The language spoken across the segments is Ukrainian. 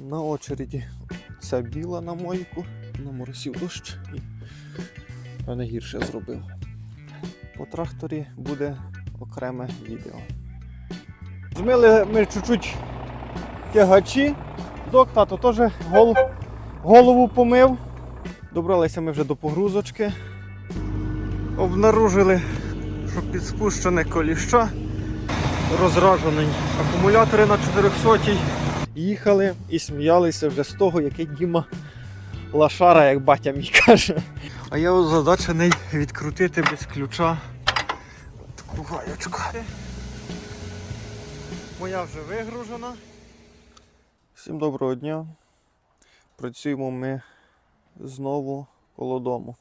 На очереді ця біла на мойку, на моросів дощ і не гірше зробив. По тракторі буде окреме відео. Змили ми чуть-чуть тягачі. Док, тато теж гол, голову помив. Добралися ми вже до погрузочки. Обнаружили, що підспущене коліща, розражений акумулятори на 400 Їхали і сміялися вже з того, який Діма лашара, як батя мій каже. А я озадачений відкрутити без ключа таку гаєчку. Моя вже вигружена. Всім доброго дня. Працюємо ми знову коло дому.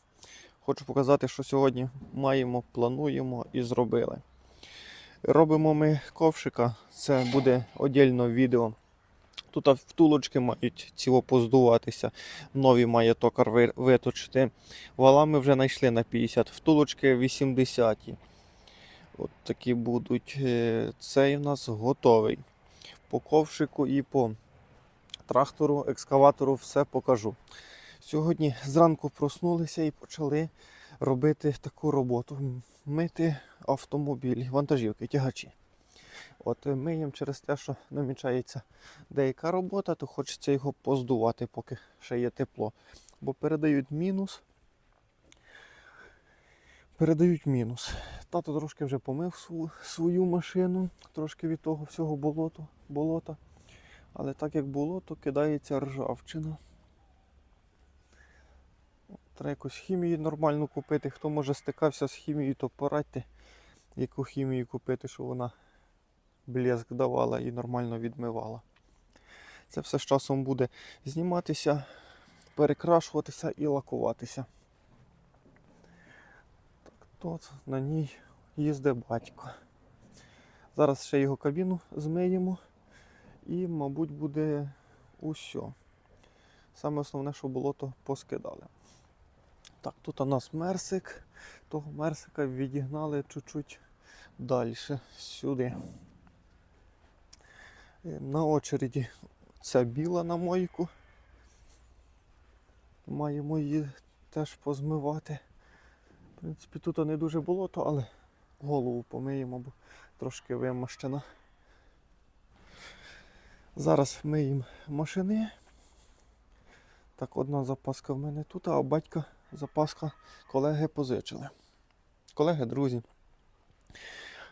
Хочу показати, що сьогодні маємо, плануємо і зробили. Робимо ми ковшика, це буде отдільно відео. Тут втулочки мають ціло поздуватися. Нові має токар виточити. Вала ми вже знайшли на 50, втулочки 80. От такі будуть. Е, Цей у нас готовий. По ковшику і по трактору, екскаватору все покажу. Сьогодні зранку проснулися і почали робити таку роботу: мити автомобіль, вантажівки, тягачі. От е, миємо через те, що намічається деяка робота, то хочеться його поздувати, поки ще є тепло. Бо передають мінус. Передають мінус. Тато трошки вже помив свою машину, трошки від того всього болоту, болота. Але так як було, то кидається ржавчина. Треба якусь хімію нормальну купити. Хто може стикався з хімією, то порадьте, яку хімію купити, щоб вона блеск давала і нормально відмивала. Це все з часом буде зніматися, перекрашуватися і лакуватися. Так, тут на ній їздить батько. Зараз ще його кабіну змиємо і, мабуть, буде усьо. Саме основне, що було, то поскидали. Так, тут у нас мерсик. Того мерсика відігнали чуть-чуть далі, сюди. На очереді ця біла на мойку. Маємо її теж позмивати. В принципі, тут не дуже болото, але голову помиємо, бо трошки вимащена. Зараз миємо машини. Так, одна запаска в мене тут, а батька запаска колеги позичили. Колеги, друзі.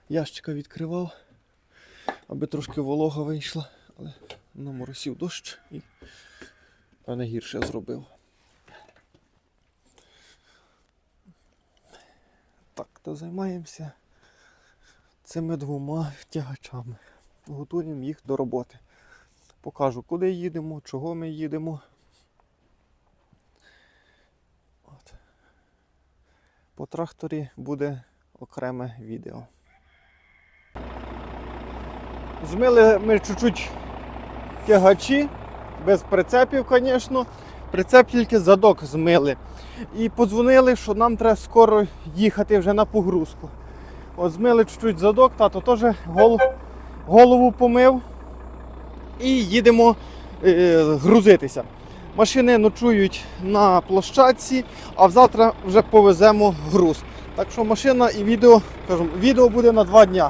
Ящика відкривав, аби трошки волога вийшла, але наморосів дощ і не гірше зробив. Так, то займаємося цими двома тягачами. Готуємо їх до роботи. Покажу, куди їдемо, чого ми їдемо. От. По тракторі буде окреме відео. Змили ми чуть-чуть тягачі, без прицепів, звісно. Прицеп тільки задок змили. І подзвонили, що нам треба скоро їхати вже на погрузку. От змили чуть-чуть задок, тато теж гол, голову помив. І їдемо е, грузитися. Машини ночують на площадці, а завтра вже повеземо груз. Так що машина і відео, кажу, відео буде на два дня.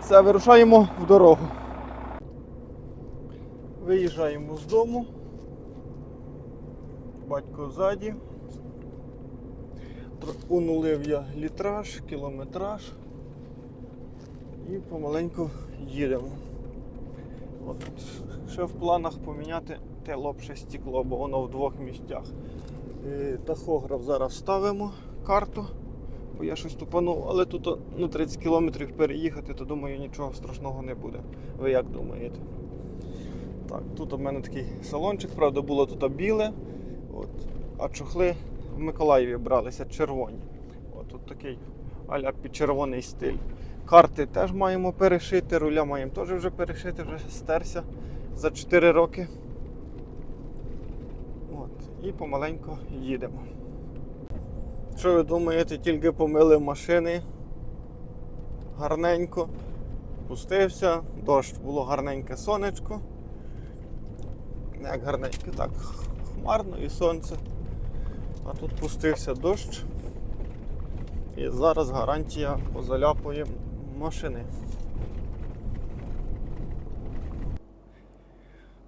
Все, вирушаємо в дорогу. Виїжджаємо з дому. Батько ззаді. Унулив я літраж, кілометраж. І помаленьку їдемо. От ще в планах поміняти те лобше стекло, бо воно в двох місцях. Е, Тахограф зараз ставимо карту, бо я щось тупанув, але тут ну, 30 кілометрів переїхати, то думаю нічого страшного не буде. Ви як думаєте? Так, тут у мене такий салончик, правда, було тут біле, от, а чохли в Миколаєві бралися червоні. От тут такий аля під червоний стиль. Карти теж маємо перешити, руля маємо теж вже перешити, вже стерся за 4 роки. От, і помаленько їдемо. Що ви думаєте, тільки помили машини гарненько, пустився, дощ було гарненьке сонечко. Не як гарненько, так хмарно і сонце. А тут пустився дощ. І зараз гарантія позаляпує машини.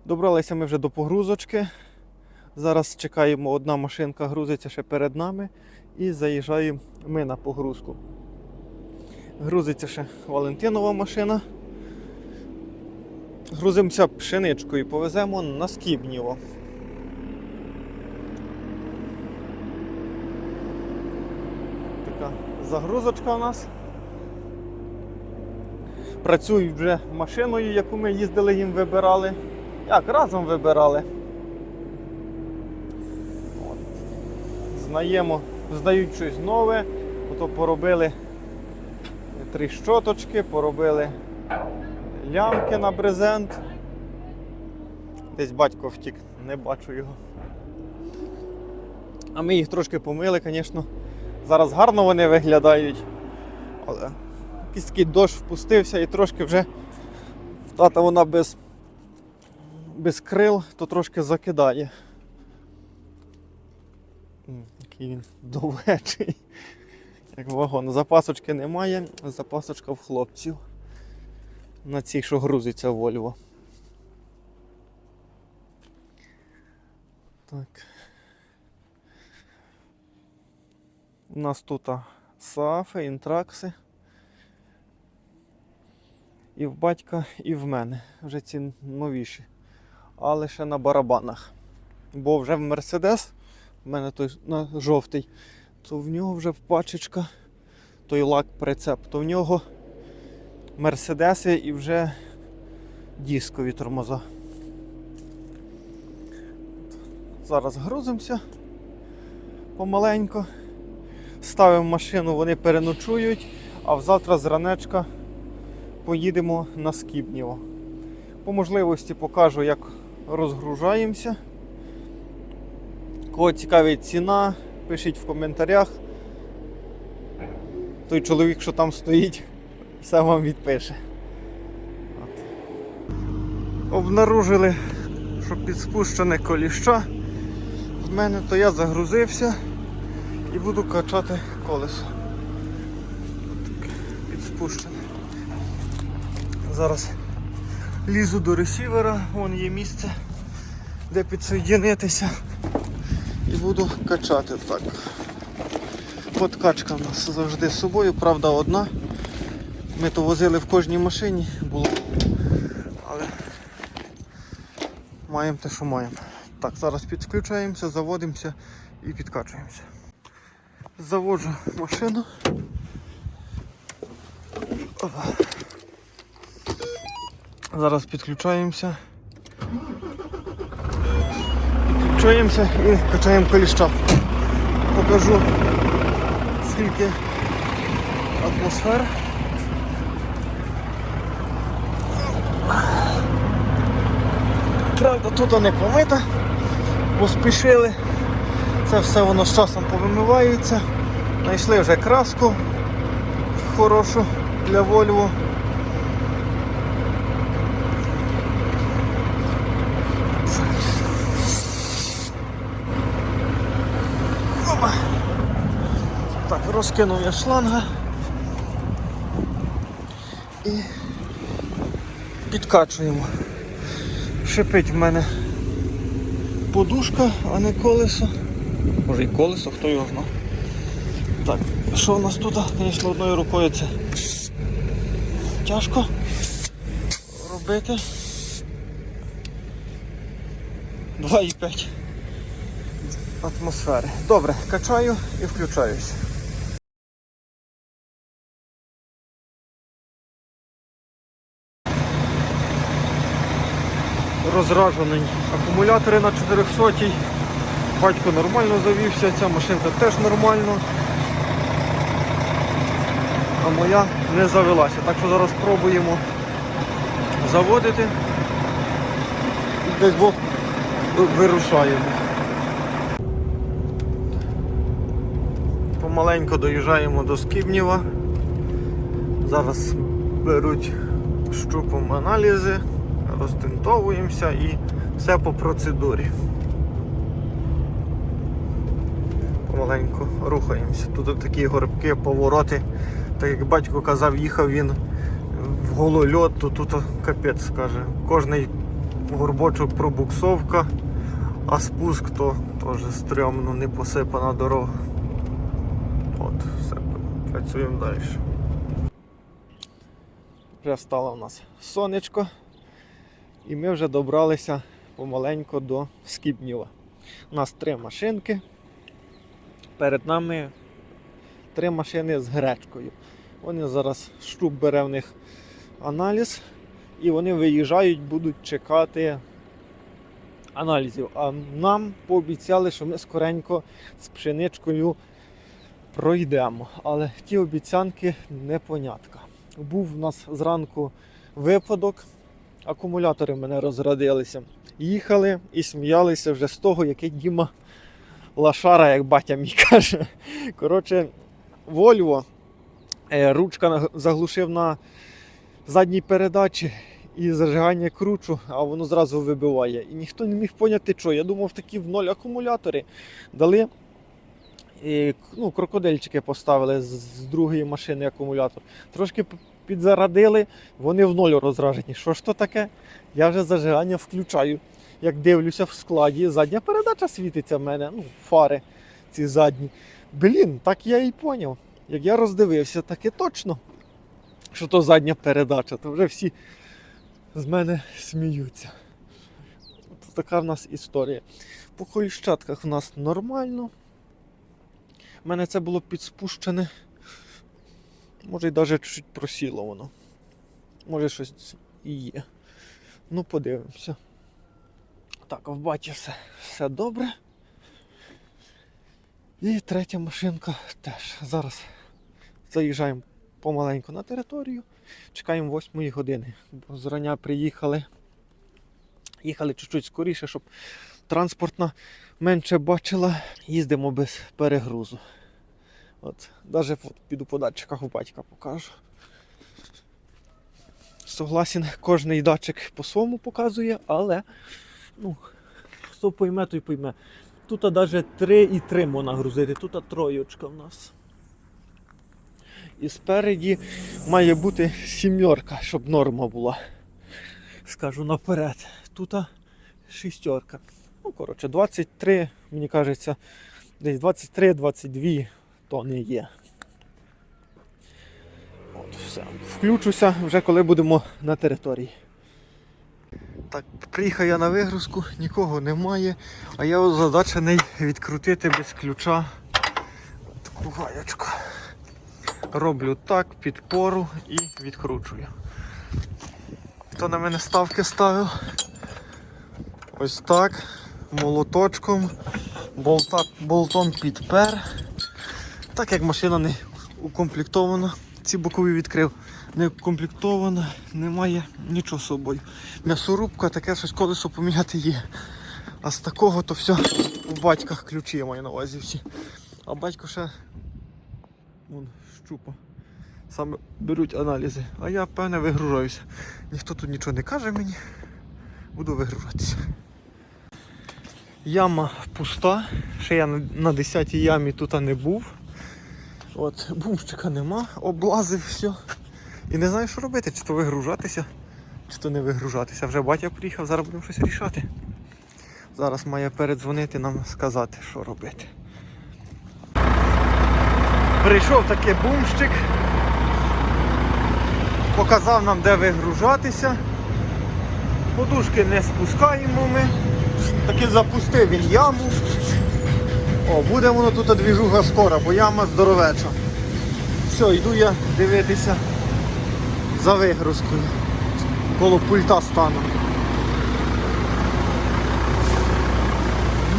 Добралися ми вже до погрузочки. Зараз чекаємо, одна машинка грузиться ще перед нами і заїжджаємо ми на погрузку. Грузиться ще Валентинова машина. Грузимося пшеничкою і повеземо на Скібніво. Така загрузочка у нас. Працюють вже машиною, яку ми їздили їм вибирали. Як разом вибирали. От. Знаємо, здають щось нове, ото поробили три щоточки, поробили лямки на брезент. Десь батько втік, не бачу його. А ми їх трошки помили, звісно. Зараз гарно вони виглядають. Але якийсь такий дощ впустився і трошки вже тата вона без, без крил, то трошки закидає. Який він довгечий. Як вагон. Запасочки немає, запасочка в хлопців. На цій, що грузиться Вольво. Так. У нас тут сафи, інтракси. І в батька, і в мене. Вже ці новіші. Але ще на барабанах. Бо вже в Мерседес, в мене той на жовтий, то в нього вже пачечка, той лак прицеп, то в нього Мерседеси і вже дискові тормоза. Зараз грузимося помаленько. Ставимо машину, вони переночують, а взавтра зранечка поїдемо на Скібніво. По можливості покажу, як розгружаємося. Кого цікавить ціна, пишіть в коментарях. Той чоловік, що там стоїть, все вам відпише. От. Обнаружили, що підспущене коліща. В мене то я загрузився і буду качати колесо. Підспущене. Зараз лізу до ресівера, вон є місце, де підсоєдинитися. І буду качати так. Подкачка в нас завжди з собою, правда одна. Ми то возили в кожній машині було. Але маємо те, що маємо. Так, зараз підключаємося, заводимося і підкачуємося. Заводжу машину. Зараз підключаємося. Підключаємося і качаємо коліща. Покажу скільки атмосфер. Правда, тут не помита, бо спішили. Це все воно з часом повимивається. Знайшли вже краску хорошу для Volvo. Опа. Так, розкинув я шланга і підкачуємо. Шипить в мене подушка, а не колесо. Може і колесо, хто його знає. Так, що у нас тут? Звісно, одною рукою це тяжко робити. 2,5 атмосфери. Добре, качаю і включаюсь. Розражений акумулятори на 400 Батько нормально завівся, ця машинка теж нормально. А моя не завелася. Так що зараз спробуємо заводити. І десь Бог вирушаємо. Помаленько доїжджаємо до Скібніва. Зараз беруть щупом аналізи, розтинтовуємося і все по процедурі. Помаленьку рухаємося. Тут такі горбки, повороти. Так як батько казав, їхав він в голольот, то тут капець скаже. Кожний горбочок пробуксовка, а спуск то теж стрьомно, не посипана дорога. Працюємо далі. Вже стало у нас сонечко, і ми вже добралися помаленько до Скібніва. У нас три машинки. Перед нами три машини з гречкою. Вони зараз штуб бере в них аналіз, і вони виїжджають, будуть чекати аналізів. А нам пообіцяли, що ми скоренько з пшеничкою пройдемо. Але ті обіцянки непонятка. Був у нас зранку випадок, акумулятори в мене розрядилися. Їхали і сміялися вже з того, який Діма лашара, як батя мій каже. Коротше, Вольво е, ручка заглушив на задній передачі і зажигання кручу, а воно зразу вибиває. І ніхто не міг поняти, що. Я думав, такі в ноль акумулятори дали. І, ну, крокодильчики поставили з, з другої машини акумулятор. Трошки підзарадили, вони в ноль розражені. Що ж то таке? Я вже зажигання включаю. Як дивлюся в складі, задня передача світиться в мене, ну, фари ці задні. Блін, так я і поняв. Як я роздивився, так і точно, що то задня передача, то вже всі з мене сміються. От така в нас історія. По коліщатках в нас нормально. У мене це було підспущене. Може й навіть чуть просіло воно. Може щось і є. Ну, подивимося. Так, в баті все, все добре. І третя машинка теж. Зараз заїжджаємо помаленьку на територію. Чекаємо 8 години. Бо зрання приїхали. Їхали чуть-чуть скоріше, щоб транспортна менше бачила. Їздимо без перегрузу. От, Навіть піду по датчиках у батька покажу. Согласен, кожний датчик по-своєму показує, але ну, хто пойме, той пойме. Тут навіть 3,3 можна грузити, тут троєчка в нас. І спереді має бути сімерка, щоб норма була. Скажу наперед. Тут шістерка. Ну, коротше, 23, мені кажеться, десь 23-22 тони є. От, все. Включуся вже коли будемо на території. Так, приїхав я на вигрузку, нікого немає, а я озадачений відкрутити без ключа таку гаєчку. Роблю так, підпору і відкручую. Хто на мене ставки ставив? Ось так, молоточком, болта, болтом підпер. Так як машина не укомплектована, ці бокові відкрив, не укомплектована, немає нічого з собою. М'ясорубка, таке щось колесо поміняти є. А з такого то все у батьках ключі я маю на увазі всі. А батько ще вон, щупа. Саме беруть аналізи. А я певне вигружаюся. Ніхто тут нічого не каже мені. Буду вигружатися. Яма пуста. Ще я на- на 10-й ямі тут не був. От, бумщика нема, облазив все. І не знаю, що робити, чи то вигружатися, чи то не вигружатися. Вже батя приїхав, зараз будемо щось рішати. Зараз має передзвонити нам сказати, що робити. Прийшов такий бумщик. Показав нам, де вигружатися. Подушки не спускаємо ми. Таки запустив він яму. О, буде воно тут двіжуга скоро, бо яма здоровеча. Все, йду я дивитися за вигрузкою. Коло пульта стану.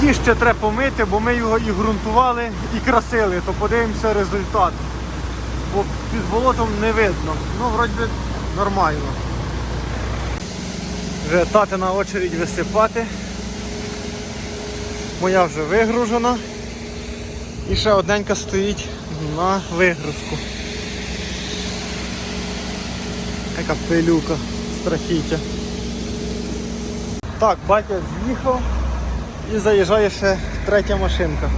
Її ще треба помити, бо ми його і ґрунтували, і красили, то подивимося результат. Бо під болотом не видно. Ну, вроді нормально. Вже тати на очередь висипати. Моя вже вигружена. І ще одненька стоїть на вигрузку. Яка пилюка, страхіття. Так, батя з'їхав і заїжджає ще третя машинка.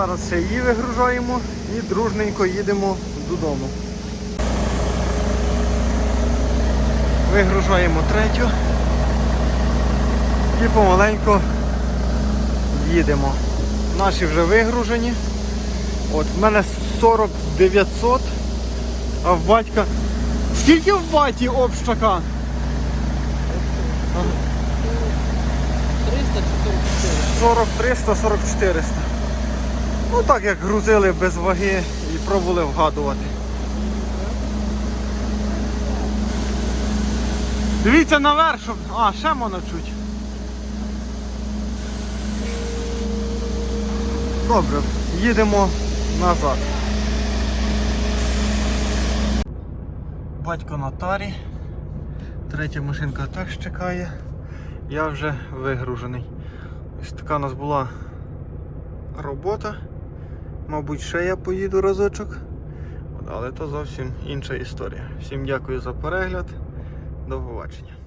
Зараз ще її вигружаємо і дружненько їдемо додому. Вигружаємо третю і помаленьку їдемо. Наші вже вигружені. От, в мене 40 900, а в батька. Скільки в баті общака? 40 300, 40 400. Ну так як грузили без ваги і пробували вгадувати. Дивіться наверх, щоб... А, ще можна чуть. Добре, їдемо назад. Батько на тарі. Третя машинка теж чекає. Я вже вигружений. Ось така у нас була робота. Мабуть, ще я поїду разочок. Але то зовсім інша історія. Всім дякую за перегляд. До побачення.